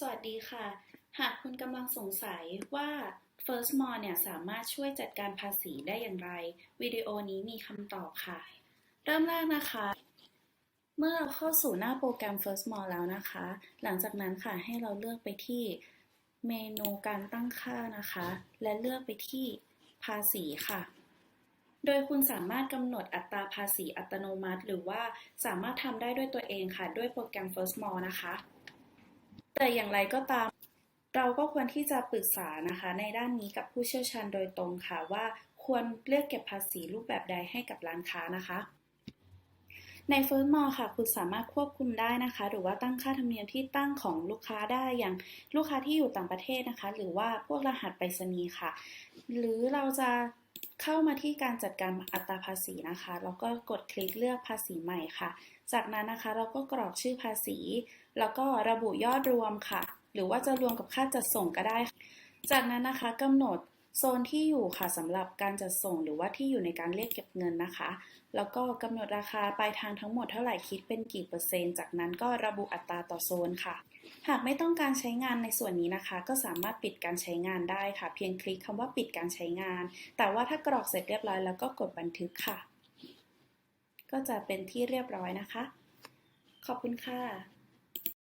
สวัสดีค่ะ หากคุณกำลังสงสัยว่า First m o r เนี่ยสามารถช่วยจัดการภาษีได้อย่างไร วิดีโอนี้มีคำตอบค่ะ เริ่มแรกนะคะ เมื่อเราเข้าสู่หน้าโปรแกรม First m o r แล้วนะคะ หลังจากนั้นค่ะให้เราเลือกไปที่เมนูการตั้งค่านะคะ และเลือกไปที่ภาษีค่ะ โดยคุณสามารถกำหนดอัตราภาษีอัตโนมัติ หรือว่าสามารถทำได้ด้วยตัวเองค่ะ ด้วยโปรแกรม First m o r นะคะ แต่อย่างไรก็ตาม เราก็ควรที่จะปรึกษานะคะ ในด้านนี้กับผู้เชี่ยวชาญโดยตรงค่ะว่าควรเรียกเก็บภาษีรูปแบบใดให้กับร้านค้านะคะ ใน First m o r ค่ะ คุณสามารถควบคุมได้นะคะ หรือว่าตั้งค่าธรรมเนียมที่ตั้งของลูกค้าได้อย่างลูกค้าที่อยู่ต่างประเทศนะคะ หรือว่าพวกรหัสไปรษณีย์ค่ะ หรือเราจะ เข้ามาที่การจัดการอัตราภาษีนะคะ แล้วก็กดคลิกเลือกภาษีใหม่ค่ะ จากนั้นนะคะเราก็กรอกชื่อภาษี แล้วก็ระบุยอดรวมค่ะ หรือว่าจะรวมกับค่าจัดส่งก็ได้ จากนั้นนะคะกำหนด โซนที่อยู่ค่ะสำหรับการจัดส่งหรือว่าที่อยู่ในการเรียกเก็บเงินนะคะ แล้วก็กำหนดราคาปลายทางทั้งหมดเท่าไหร่คิดเป็นกี่เปอร์เซ็นต์จากนั้นก็ระบุอัตราต่อโซนค่ะ หากไม่ต้องการใช้งานในส่วนนี้นะคะ ก็สามารถปิดการใช้งานได้ค่ะ เพียงคลิกคำว่าปิดการใช้งาน แต่ว่าถ้ากรอกเสร็จเรียบร้อยแล้วก็กดบันทึกค่ะ ก็จะเป็นที่เรียบร้อยนะคะ ขอบคุณค่ะ